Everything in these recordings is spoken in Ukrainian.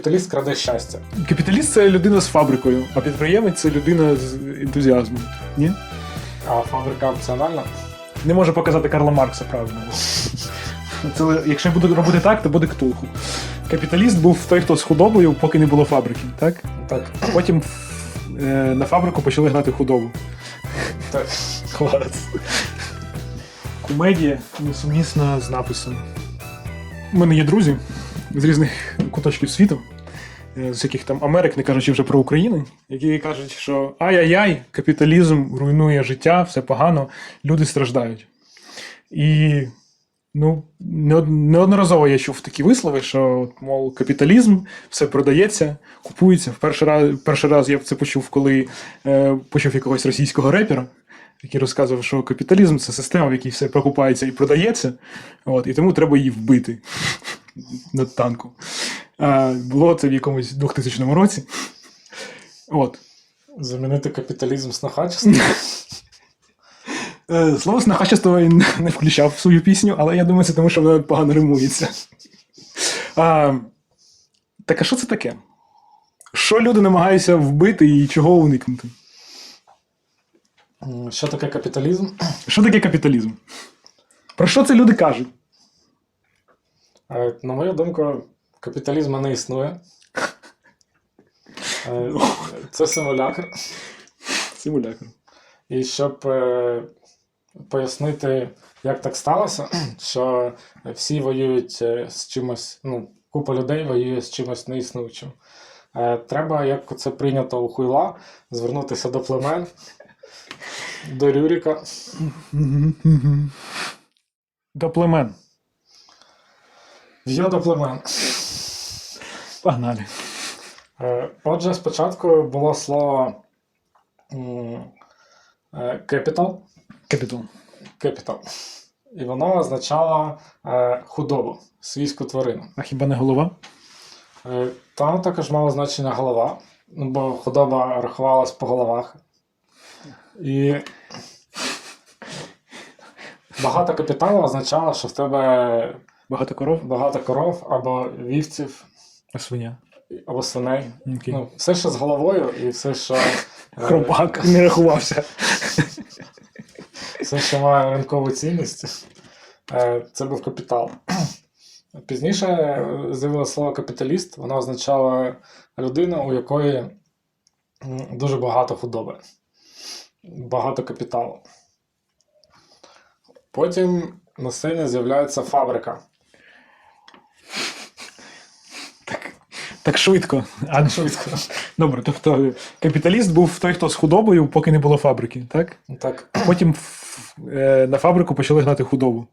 Капіталіст краде щастя. Капіталіст це людина з фабрикою, а підприємець це людина з ентузіазмом. Ні? А фабрика опціональна. Не може показати Карла Маркса правильно. Це, якщо я буду робити так, то буде ктулху. Капіталіст був той, хто з худобою, поки не було фабрики, так? Так. Потім е, на фабрику почали гнати худобу. так. Клас. Комедія несумісна з написом. У мене є друзі з різних куточків світу, е, з яких там Америк, не кажучи вже про Україну, які кажуть, що ай-яй-яй, капіталізм руйнує життя, все погано, люди страждають. І ну, неодноразово я чув такі вислови, що, мов, капіталізм, все продається, купується. Перший раз, перший раз я це почув, коли е, почув якогось російського репера, який розказував, що капіталізм це система, в якій все прокупається і продається, от, і тому треба її вбити на танку. А, було це в якомусь 2000 році. От. Замінити капіталізм снохачеством. Е, Слово снахачество він не включав в свою пісню, але я думаю, це тому, що воно погано римується. А, так а що це таке? Що люди намагаються вбити і чого уникнути? Що таке капіталізм? Що таке капіталізм? Про що це люди кажуть? Е, На мою думку, капіталізму не існує. Е, Це симулятор. Симулятор. І щоб е, пояснити, як так сталося, що всі воюють з чимось, ну, купа людей воює з чимось неіснуючим. Треба, як це прийнято у хуйла, звернутися до племен, до Рюріка. До племен. Йо до племен. Погнали. Е, Отже, спочатку було слово capital, Капітал. capital. І воно означало е, худобу, свійську тварину. А хіба не голова? Е, Там також мало значення голова, ну, бо худоба рахувалась по головах. І багато капіталу означало, що в тебе Багато коров? багато коров або вівців, свиня. або свиней. Окей. Ну, все, що з головою, і все, що, е, Хробак не рахувався. все, що має ринкову цінність, е, це був капітал. Пізніше е, з'явилося слово капіталіст, воно означало людину, у якої дуже багато худоби, багато капіталу. Потім на сцені з'являється фабрика. Так швидко. А, Швидко. Добре, тобто капіталіст був той, хто з худобою, поки не було фабрики, так? Так, Потім е, на фабрику почали гнати худобу.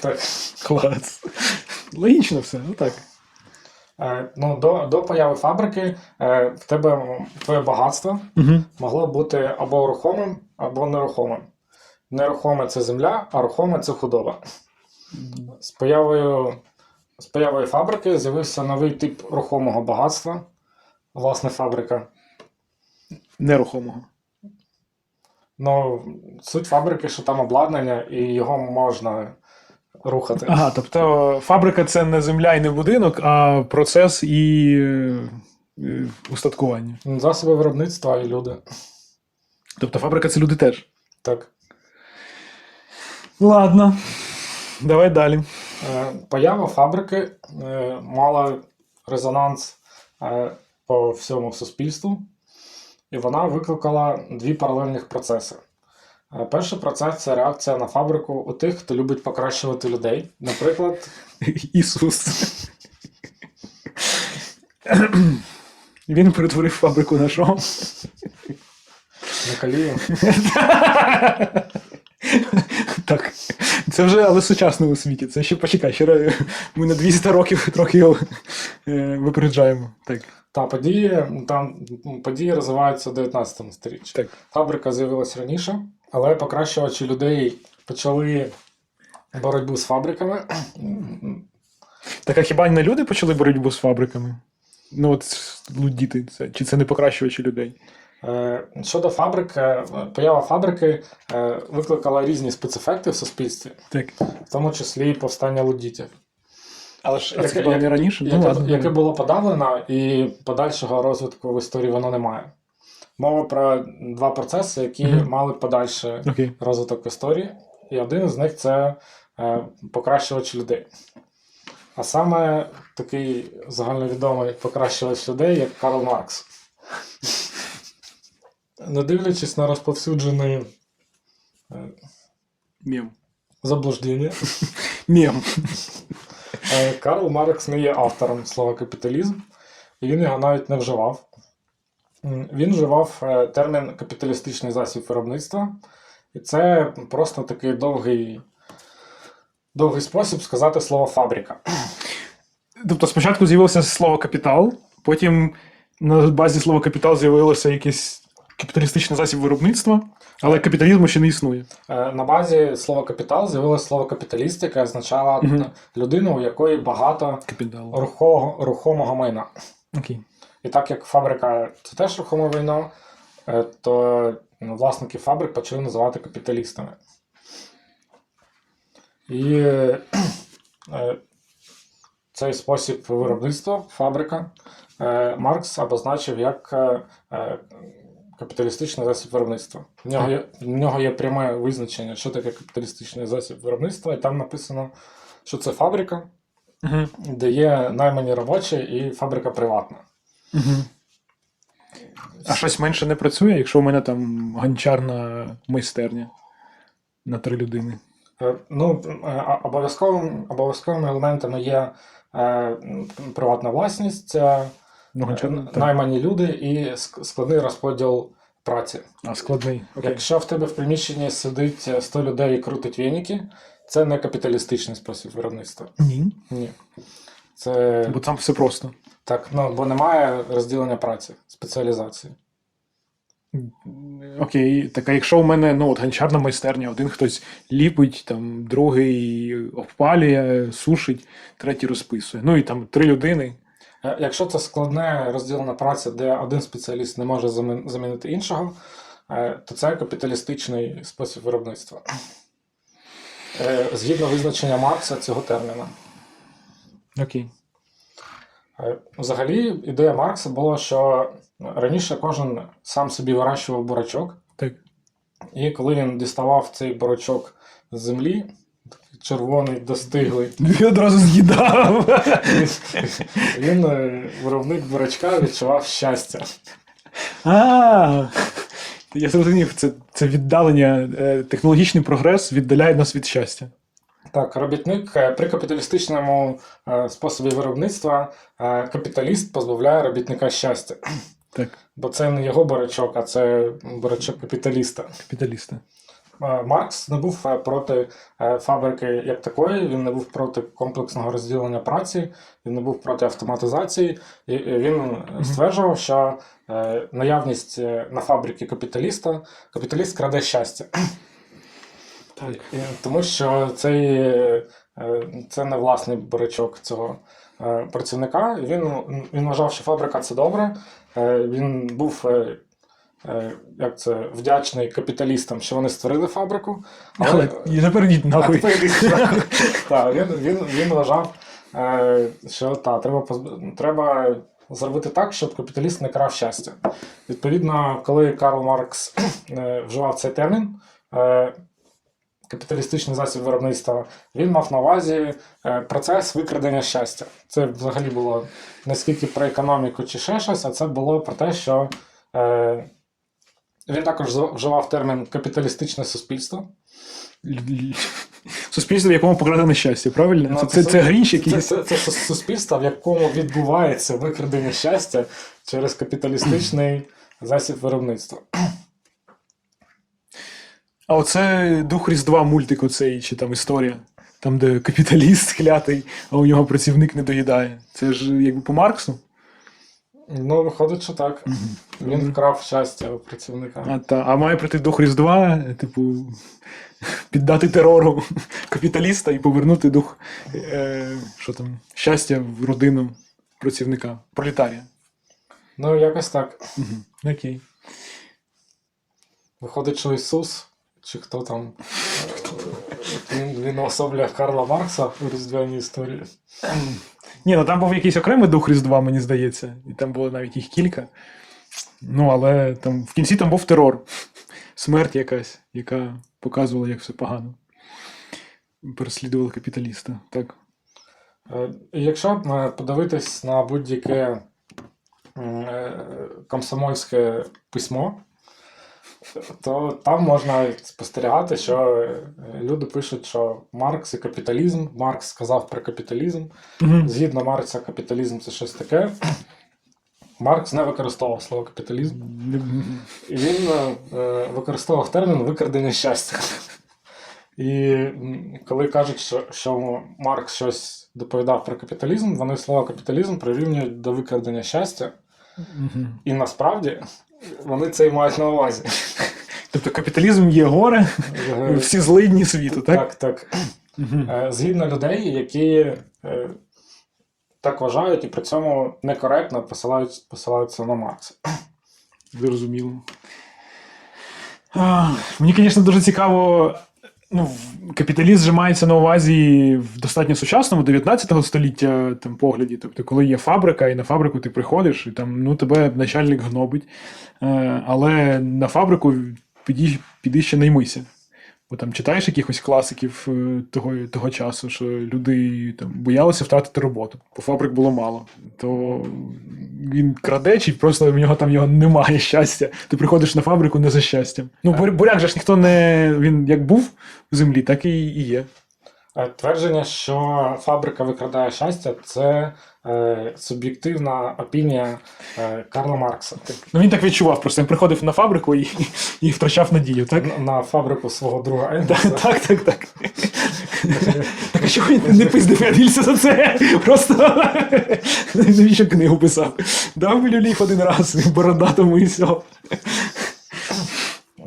так. Клас. Логічно все, ну так. Е, ну, до, до появи фабрики е, в тебе твоє багатство Угу. могло бути або рухомим, або нерухомим. Нерухоме це земля, а рухоме це худоба. З появою, з появою фабрики з'явився новий тип рухомого багатства, власне, фабрика. Нерухомого. Ну, суть фабрики, що там обладнання, і його можна рухати. Ага, тобто фабрика це не земля і не будинок, а процес і е, е, устаткування. Засоби виробництва і люди. Тобто фабрика це люди теж. Так. Ладно. Давай далі. Е, Поява фабрики е, мала резонанс е, по всьому суспільству, і вона викликала дві паралельних процеси. Перший процес це реакція на фабрику у тих, хто любить покращувати людей. Наприклад, Ісус. Він перетворив фабрику на що? на калію. Так. Це вже але в сучасному світі. Це ще почекай, ще ми на 200 років трохи його е, випереджаємо. Так. Та події, там, події розвиваються в 19 сторіччі. Так. Фабрика з'явилась раніше, але покращувачі людей почали боротьбу з фабриками. Так а хіба не люди почали боротьбу з фабриками? Ну от лудіти це. Чи це не покращувачі людей? Е, Щодо фабрик, е, поява фабрики е, викликала різні спецефекти в суспільстві, Так. в тому числі і повстання лудітів. Але ж Яке- це було не раніше. Ну, яке, ладно. яке було подавлено, і подальшого розвитку в історії воно не має. Мова про два процеси, які Мгм. мали подальший Окей. розвиток історії, і один з них це покращувач людей. А саме такий загальновідомий покращувач людей, як Карл Маркс. Не дивлячись на розповсюджений е, Мем. заблуждення, Мем. Е, Карл Маркс не є автором слова капіталізм, і він його навіть не вживав. Він вживав е, термін капіталістичний засіб виробництва, і це просто такий довгий, довгий спосіб сказати слово фабрика. Тобто спочатку з'явилося слово капітал, потім на базі слова капітал з'явилося якийсь капіталістичний засіб виробництва, але капіталізму ще не існує. Е, На базі слова капітал з'явилося слово капіталіст, яке означало Мгм. людину, у якої багато Капітал. рухового, рухомого майна. Окей. І так як фабрика це теж рухоме майно, е, то ну, власники фабрик почали називати капіталістами. І е, цей спосіб виробництва, фабрика, Маркс обозначив як капіталістичний засіб виробництва. В нього, є, в нього є пряме визначення, що таке капіталістичний засіб виробництва, і там написано, що це фабрика, Угу. де є наймані робочі, і фабрика приватна. Угу. А щось менше не працює, якщо у мене там гончарна майстерня на три людини. Е, Ну, е, обов'язковим, обов'язковими елементами є е, приватна власність, Ну, е, наймані люди і складний розподіл праці. А, складний. Окей. Якщо в тебе в приміщенні сидить 100 людей і крутить віники, це не капіталістичний спосіб виробництва. Ні. Ні. Це Бо там все просто. так, ну, бо немає розділення праці, спеціалізації. Окей, так а якщо у мене ну, от гончарна майстерня, один хтось ліпить, там, другий обпалює, сушить, третій розписує. Ну і там три людини. Е, Якщо це складне розділена праця, де один спеціаліст не може замінити іншого, е, то це капіталістичний спосіб виробництва. Е, Згідно визначення Маркса цього терміна. Окей. Взагалі, ідея Маркса була, що раніше кожен сам собі вирощував бурачок, Так. і коли він діставав цей бурачок з землі, червоний, достиглий, Він одразу з'їдав. він, е, виробник бурачка, відчував щастя. А, я зрозумів, це, це віддалення, е, технологічний прогрес віддаляє нас від щастя. Так, робітник е, при капіталістичному способі виробництва капіталіст позбавляє робітника щастя. Так, Бо це не його барачок, а це барачок капіталіста. капіталісти. Е, Маркс не був е, проти е, фабрики як такої, він не був проти комплексного розділення праці, він не був проти автоматизації. І він стверджував, що наявність на фабриці капіталіста, капіталіст краде щастя. Так. Тому що цей, це не власний барачок цього працівника. Він, він вважав, що фабрика це добре. Він був як це, вдячний капіталістам, що вони створили фабрику. Але і тепер А нахуй. Так, він, він, він вважав, е, що та, треба, треба зробити так, щоб капіталіст не крав щастя. Відповідно, коли Карл Маркс е, вживав цей термін, е, капіталістичний засіб виробництва, він мав на увазі е, процес викрадення щастя. Це взагалі було не скільки про економіку чи ще щось, а це було про те, що е, він також вживав термін капіталістичне суспільство. Суспільство, в якому покрадене щастя, правильно? Ну, це, це- це, це грінч Це, якийсь. це, це сус- суспільство, в якому відбувається викрадення щастя через капіталістичний засіб виробництва. А оце дух Різдва мультик оцей, чи там історія. Там, де капіталіст клятий, а у нього працівник не доїдає. Це ж якби по Марксу. Ну, виходить, що так. Він вкрав щастя у працівника. А, та, а має прийти дух Різдва, типу, піддати терору капіталіста і повернути дух е, що там, щастя в родину працівника, пролетарія. Ну, якось так. Угу. Окей. Виходить, що Ісус, чи хто там, е, Він, він особлює Карла Маркса у різдвяній історії. Ні, ну там був якийсь окремий дух Різдва, мені здається, і там було навіть їх кілька. Ну, але там в кінці там був терор, смерть якась, яка показувала, як все погано. Переслідували капіталіста. Так. Е, Якщо е, подивитись на будь-яке е, комсомольське письмо, то там можна спостерігати, що е, люди пишуть, що Маркс і капіталізм, Маркс сказав про капіталізм. Угу. Згідно Маркса, капіталізм це щось таке. Маркс не використовував слово капіталізм. І він е, е, використовував термін викрадення щастя. І коли кажуть, що, що Маркс щось доповідав про капіталізм, вони слово капіталізм прирівнюють до викрадення щастя. І насправді вони це і мають на увазі. Тобто капіталізм є горе, Е, всі злидні світу, так? Так, так. Е, Згідно людей, які е, так вважають і при цьому некоректно посилаються, посилаються на Маркса. Зрозуміло. Мені, звісно, дуже цікаво. Ну, капіталізм же мається на увазі в достатньо сучасному 19 століття там, погляді. Тобто, коли є фабрика, і на фабрику ти приходиш, і там ну, тебе начальник гнобить. Е, але на фабрику піди, піди ще наймися. Бо там читаєш якихось класиків е, того, того часу, що люди там, боялися втратити роботу, бо фабрик було мало. То він краде, чи просто в нього там його немає щастя. Ти приходиш на фабрику не за щастям. Ну, буря- буряк же ж ніхто не. Він як був в землі, так і, і є. Е, Твердження, що фабрика викрадає щастя, це суб'єктивна опінія е, Карла Маркса. Ну він так відчував, просто він приходив на фабрику і, і втрачав надію, так? На- На фабрику свого друга Енгельса. так, так, так. Так а чого він не пиздив Едільса за це? Просто навіщо книгу писав? Дав люлів один раз, бородатому і все.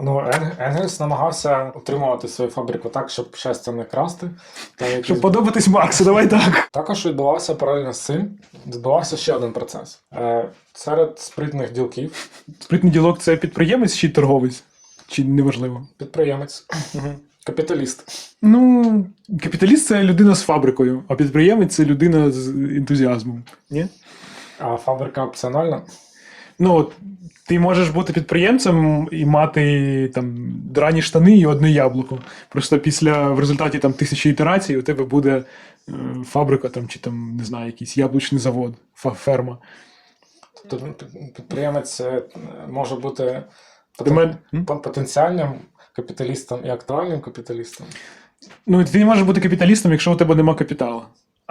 Ну, Ен- Енгельс намагався утримувати свою фабрику так, щоб щастя не красти. Та якісь- Щоб подобатись Марксу, давай так. Також відбувався паралельно з цим, відбувався ще один процес. Е, серед спритних ділків Спритний ділок це підприємець чи торговець? Чи неважливо? підприємець, капіталіст. Ну, капіталіст це людина з фабрикою, а підприємець це людина з ентузіазмом. Ні? А фабрика опціональна. Ну, ти можеш бути підприємцем і мати там драні штани і одне яблуко. Просто після в результаті там тисячі ітерацій у тебе буде е, фабрика там, чи там, не знаю, якийсь яблучний завод, ферма. Тобто підприємець е, може бути потен- потенціальним капіталістом і актуальним капіталістом. Ну, ти не можеш бути капіталістом, якщо у тебе нема капіталу.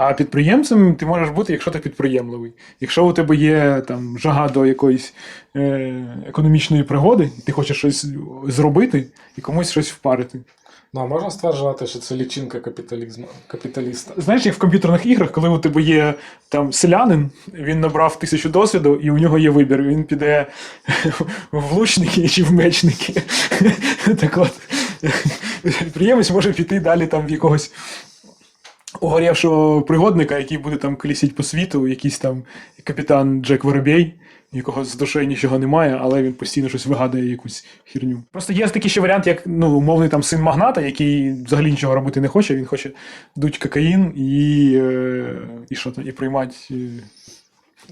А підприємцем ти можеш бути, якщо ти підприємливий. Якщо у тебе є там жага до якоїсь е, економічної пригоди, ти хочеш щось зробити і комусь щось впарити. Ну, а можна стверджувати, що це лічинка капіталізму, капіталіста. Знаєш, як в комп'ютерних іграх, коли у тебе є там селянин, він набрав тисячу досвіду, і у нього є вибір. Він піде в лучники чи в мечники. Так от, підприємець може піти далі там в якогось угорівшого пригодника, який буде там колісіть по світу, якийсь там капітан Джек Воробей, якого з душею нічого немає, але він постійно щось вигадує якусь херню. Просто є такий ще варіант, як ну, умовний там син магната, який взагалі нічого робити не хоче, він хоче дуть кокаїн і, е, і що там, і приймати е,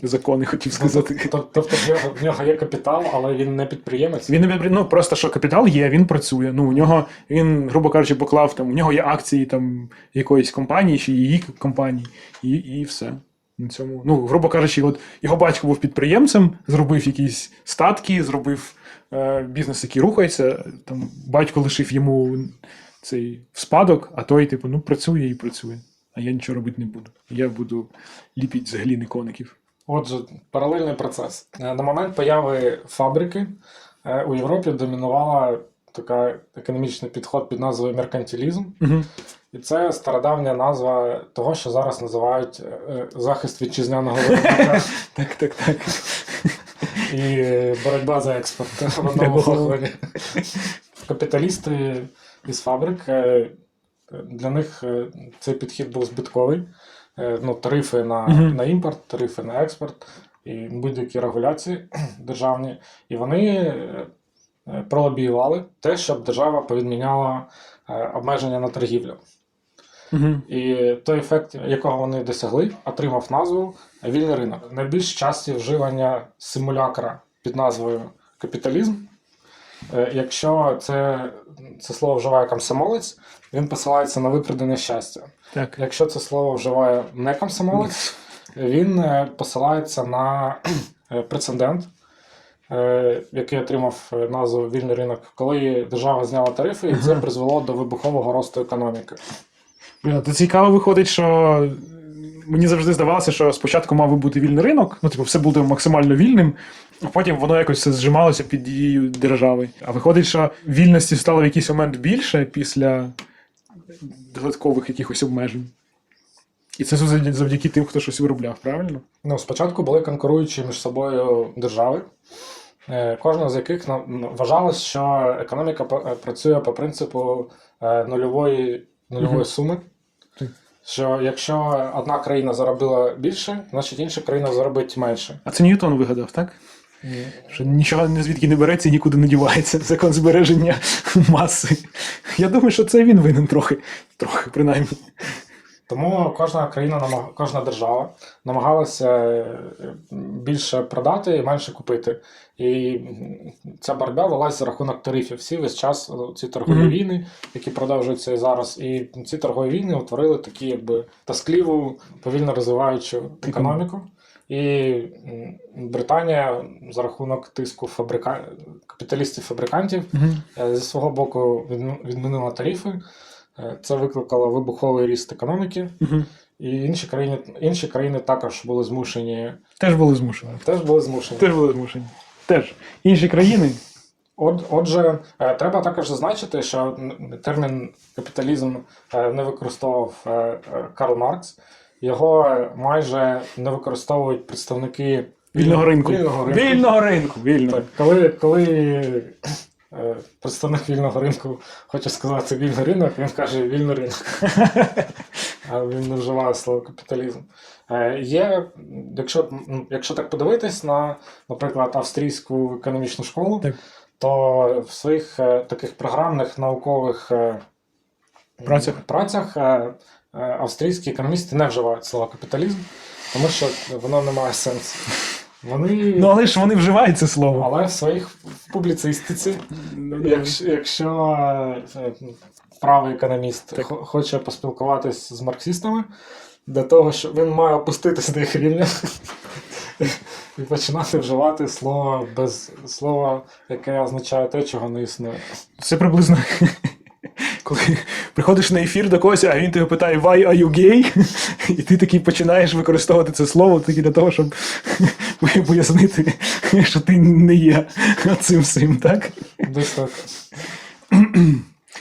закони, хотів сказати. Тобто в нього, в нього є капітал, але він не підприємець. Він не підпри- ну, просто що капітал є, він працює. Ну, у нього він, грубо кажучи, поклав там, у нього є акції там якоїсь компанії чи її компанії, і, і все. На цьому. Ну, грубо кажучи, от його батько був підприємцем, зробив якісь статки, зробив е, бізнес, який рухається. Там батько лишив йому цей спадок, а той, типу, ну, працює і працює. А я нічого робити не буду. Я буду ліпити з гліни коників. Отже, паралельний процес. Е, На момент появи фабрики е, у Європі домінувала така економічний підход під назвою меркантилізм. Угу. І це стародавня назва того, що зараз називають е, захист вітчизняного виробника Так, так, так. і боротьба за експорт в одному Прямо. Капіталісти із фабрик для них цей підхід був збитковий. Е, Ну, тарифи на, Мгм. на імпорт, тарифи на експорт і будь-які регуляції державні. І вони е, е, пролобіювали те, щоб держава повідміняла е, обмеження на торгівлю. Угу. І той ефект, якого вони досягли, отримав назву вільний ринок. Найбільш часті вживання симулякра під назвою капіталізм. Е, Якщо це, це слово вживає комсомолець, він посилається на викрадене щастя. Так. Якщо це слово вживає не комсомолець, він е, посилається на е, прецедент, е, який отримав назву вільний ринок, коли держава зняла тарифи, і це призвело до вибухового росту економіки. То цікаво виходить, що мені завжди здавалося, що спочатку мав би бути вільний ринок, ну, типу, все буде максимально вільним, а потім воно якось все зжималося під дією держави. А виходить, що вільності стало в якийсь момент більше після додаткових якихось обмежень. І це завдяки- тим, хто щось виробляв, правильно? Ну, спочатку були конкуруючі між собою держави, е, кожна з яких вважалось, що економіка е, працює по принципу е, нульової, нульової суми. Що якщо одна країна заробила більше, значить інша країна заробить менше. А це Ньютон вигадав, так? Що нічого не звідки не береться і нікуди не дівається. Закон збереження маси. Я думаю, що це він винен трохи, трохи, принаймні. Тому кожна країна, кожна держава намагалася е, більше продати і менше купити. І ця боротьба велась за рахунок тарифів. Всі весь час ці торгові Мгм. війни, які продовжуються і зараз. І ці торгові війни утворили такі, якби тоскливу, повільно розвиваючу економіку. І Британія за рахунок тиску фабрика... капіталістів-фабрикантів Е, Зі свого боку відмінила тарифи. Е, Це викликало вибуховий ріст економіки, Угу. і інші країни, інші країни також були змушені. Теж були змушені. Теж були змушені. Теж були змушені. Теж. Інші країни. От, отже, е, треба також зазначити, що термін капіталізм не використовував Карл Маркс. Його майже не використовують представники Вільного ринку. Вільного ринку. Вільного ринку. Вільного. Так, коли, коли е, представник вільного ринку хоче сказати вільний ринок, він каже вільний ринок. А він не вживає слово капіталізм. Е, Є, якщо, якщо так подивитись на, наприклад, австрійську економічну школу, Так. то в своїх е, таких програмних наукових Працях. працях австрійські економісти не вживають слово капіталізм, тому що воно не має сенсу. Вони Ну, але ж вони вживають це слово. але в своїх публіцистиці, якщо, якщо е, правий економіст Так. хоче поспілкуватись з марксистами, для того, що він має опуститися до їх рівня і починати вживати слово без слова, яке означає те, чого не існує. Це приблизно. Коли приходиш на ефір до когось, а він тебе питає Why are you gay? І ти такий починаєш використовувати це слово тільки для того, щоб пояснити, що ти не є цим всім, так? Десь так.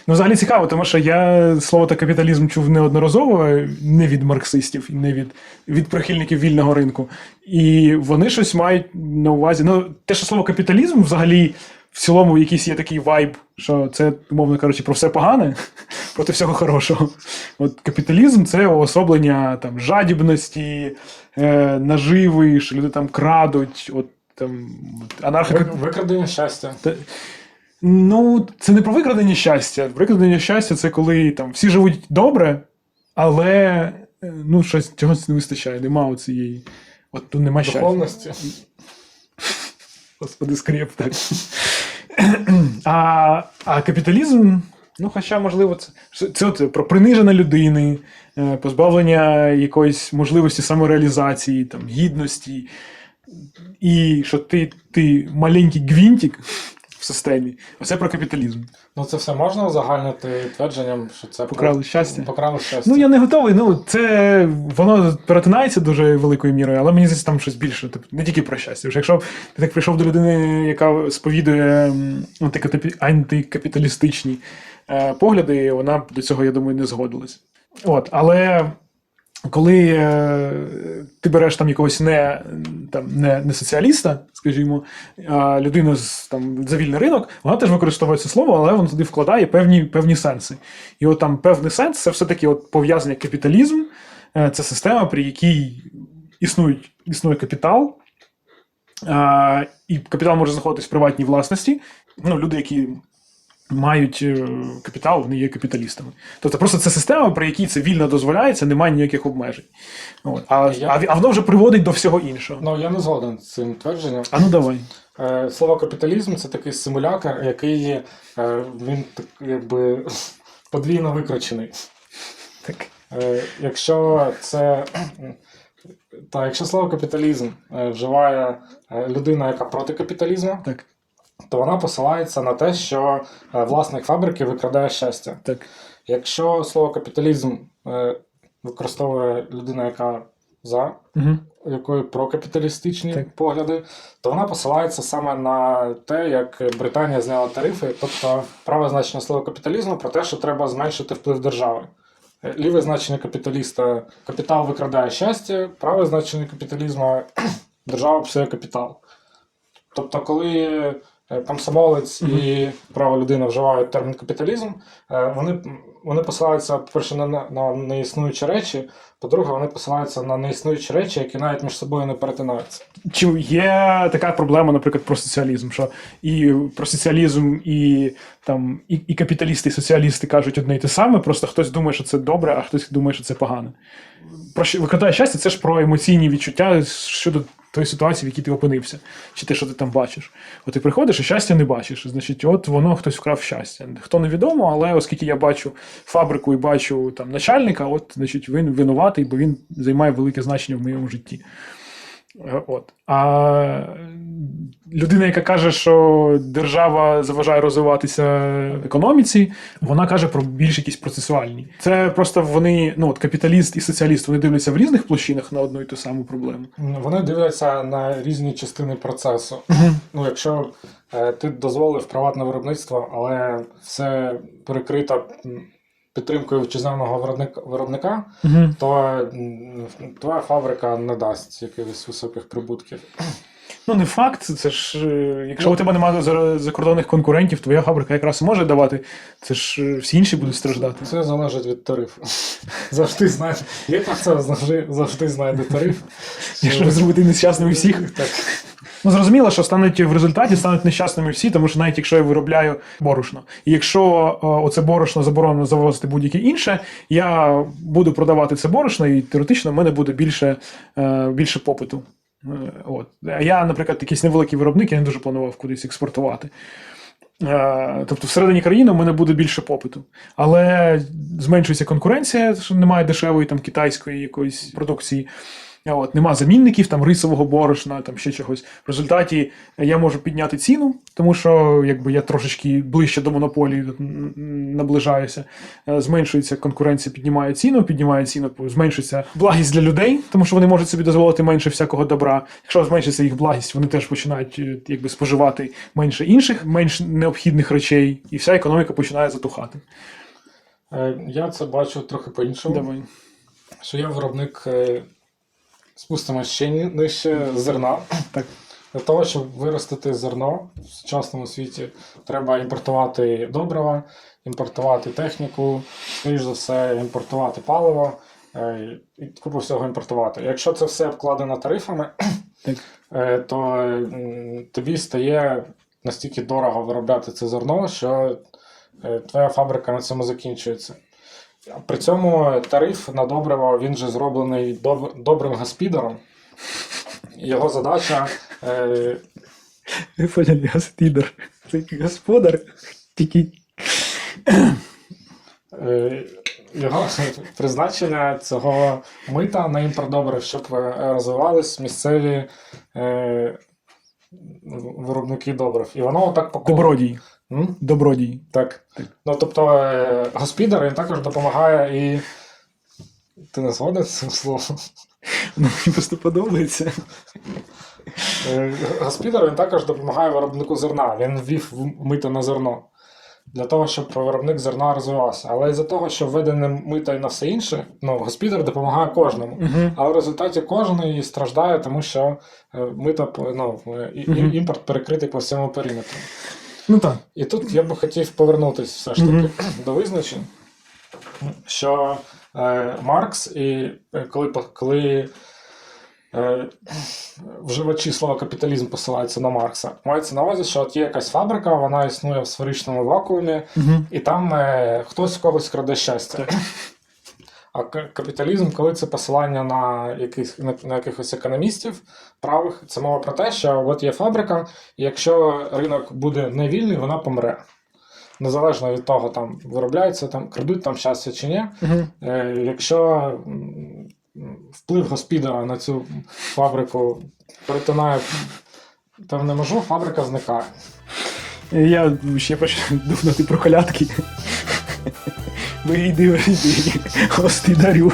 Ну, взагалі цікаво, тому що я слово та капіталізм чув неодноразово не від марксистів, не від, від прихильників вільного ринку. І вони щось мають на увазі. Ну, те, що слово капіталізм взагалі в цілому якийсь є такий вайб, що це, умовно кажучи, про все погане проти всього хорошого. От капіталізм це уособлення там, жадібності, е, наживи, що люди там крадуть, от там анархо Викрадення щастя. та- Ну, це не про викрадення щастя. Викрадення щастя це коли там всі живуть добре, але е, ну, щось чогось не вистачає, нема цієї. От тут нема щастя. Духовності. Господи, скреп так. А, а капіталізм, ну, хоча, можливо, це, це от про приниження людини, е, позбавлення якоїсь можливості самореалізації, там, гідності. І що ти, ти маленький гвинтик системі. Оце про капіталізм. Ну це все можна узагальнити твердженням, що це про- щастя? Покрали щастя. Ну, я не готовий. Ну, це воно перетинається дуже великою мірою, але мені здається, там щось більше. Тобто, не тільки про щастя. Вже якщо ти так прийшов до людини, яка сповідує м, антикатапі- антикапіталістичні е, погляди, вона до цього, я думаю, не згодилась. От, але коли е, ти береш там якогось не, там, не, не соціаліста, скажімо, а людину з там за вільний ринок, вона теж використовує це слово, але вона туди вкладає певні, певні сенси. І от там певний сенс це все-таки от пов'язання капіталізм, е, це система, при якій існують, існує капітал, а, і капітал може знаходитись в приватній власності. ну, люди, які мають е, капітал, вони є капіталістами. Тобто просто це система, при якій це вільно дозволяється, немає ніяких обмежень. От. А, Я- а, воно вже приводить до всього іншого. Ну, я не згоден з цим твердженням. А ну давай. Е, Слово капіталізм це такий симулятор, який е, він так, якби подвійно викручений. Так. Якщо це. Та, якщо слово капіталізм вживає людина, яка проти капіталізму, Так. То вона посилається на те, що е, власник фабрики викрадає щастя. Так. Якщо слово капіталізм е, використовує людина, яка за Угу. якої прокапіталістичні Так. погляди, то вона посилається саме на те, як Британія зняла тарифи, тобто праве значення слова капіталізму про те, що треба зменшити вплив держави. Е, Ліве значення капіталіста капітал викрадає щастя, праве значення капіталізму держава псує капітал. Тобто, коли комсомолець і права людина вживають термін капіталізм, е, вони, вони посилаються, по-перше, на, на, неіснуючі речі, по-друге, вони посилаються на неіснуючі речі, які навіть між собою не перетинаються. Чи є така проблема, наприклад, про соціалізм, що і про соціалізм, і там і, і капіталісти, і соціалісти кажуть одне й те саме, просто хтось думає, що це добре, а хтось думає, що це погано. Про що викрадає щастя, це ж про емоційні відчуття щодо тої ситуації, в якій ти опинився, чи те, що ти там бачиш. От ти приходиш і щастя не бачиш. Значить, от воно хтось вкрав щастя. Хто невідомо, але оскільки я бачу фабрику і бачу там начальника, от значить він винуватий, бо він займає велике значення в моєму житті. Е, От. А людина, яка каже, що держава заважає розвиватися економіці, вона каже про більш якісь процесуальні. Це просто вони, ну от капіталіст і соціаліст, вони дивляться в різних площинах на одну і ту саму проблему. Вони дивляться на різні частини процесу. Ну, якщо е, ти дозволив приватне виробництво, але все перекрито підтримкою вітчизняного виробника, Угу. то твоя фабрика не дасть якихось високих прибутків. Ну, не факт, це ж е, якщо у тебе немає закордонних конкурентів, твоя фабрика якраз може давати. Це ж е, всі інші будуть страждати. Це залежить від тарифу. Завжди знайде. Є про це завжди, завжди знайде тариф. Якщо зробити нещасними всіх. Так. Ну, зрозуміло, що стануть в результаті стануть нещасними всі, тому що навіть якщо я виробляю борошно, і якщо е, оце борошно заборонено завозити будь-яке інше, я буду продавати це борошно, і теоретично в мене буде більше, е, більше попиту. Е, От. А я, наприклад, якийсь невеликий виробник, я не дуже планував кудись експортувати. Тобто всередині країни в мене буде більше попиту. Але зменшується конкуренція, що немає дешевої там китайської якоїсь продукції. От, нема замінників, там рисового борошна, там ще чогось. В результаті я можу підняти ціну, тому що якби я трошечки ближче до монополії наближаюся. Е, Зменшується конкуренція, піднімає ціну, піднімає ціну, зменшується благість для людей, тому що вони можуть собі дозволити менше всякого добра. Якщо зменшиться їх благість, вони теж починають е, якби споживати менше інших, менш необхідних речей, і вся економіка починає затухати. Е, Я це бачу трохи по-іншому. Що я виробник, спустимо ще нижче зерна. Так. Для того, щоб виростити зерно в сучасному світі, треба імпортувати добрива, імпортувати техніку, скоріш за все, імпортувати паливо е, і купу всього імпортувати. Якщо це все обкладено тарифами, Так. е, то тобі стає настільки дорого виробляти це зерно, що е, твоя фабрика на цьому закінчується. При цьому тариф на добриво він же зроблений доб- добрим гаспідером. Його задача е, Ви поняли, господар. Це господар. Тільки Е, Його призначення цього мита на імпорт добрив, щоб е, розвивались місцеві е, виробники добрив. І воно отак по колу. добродій. М? Добродій. Так. Так. Ну, тобто, е, господар він також допомагає і. Ти не згоден з цим словом? Ну, мені просто подобається. Е, Господар він також допомагає виробнику зерна. Він ввів мито на зерно. Для того, щоб виробник зерна розвивався. Але із-за того, що введене мито і на все інше, ну, господар допомагає кожному. Угу. Але в результаті кожен і страждає, тому що е, мито ну, і- імпорт перекритий по всьому периметру. Ну так. І тут я би хотів повернутися все ж таки до визначень, що е, Маркс, і е, коли, коли е, вживачі слова капіталізм посилаються на Маркса. Мається на увазі, що от є якась фабрика, вона існує в сферичному вакуумі, і там е, хтось в когось краде щастя. А капіталізм, коли це посилання на, яких, на, на якихось економістів правих, це мова про те, що от є фабрика, і якщо ринок буде невільний, вона помре. Незалежно від того, там виробляється, там крадуть там щастя чи ні. Угу. Е, якщо вплив госпідера на цю фабрику перетинає певну межу, фабрика зникає. Я ще почну думати про колядки. Вийди, вийди, гостидарю.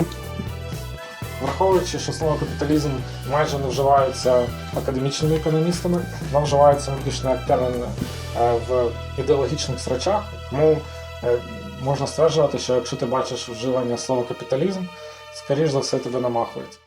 Враховуючи, що слово капіталізм майже не вживається академічними економістами, воно вживається виключно як термін е, в ідеологічних срачах, тому е, можна стверджувати, що якщо ти бачиш вживання слова капіталізм, скоріш за все тебе намахують.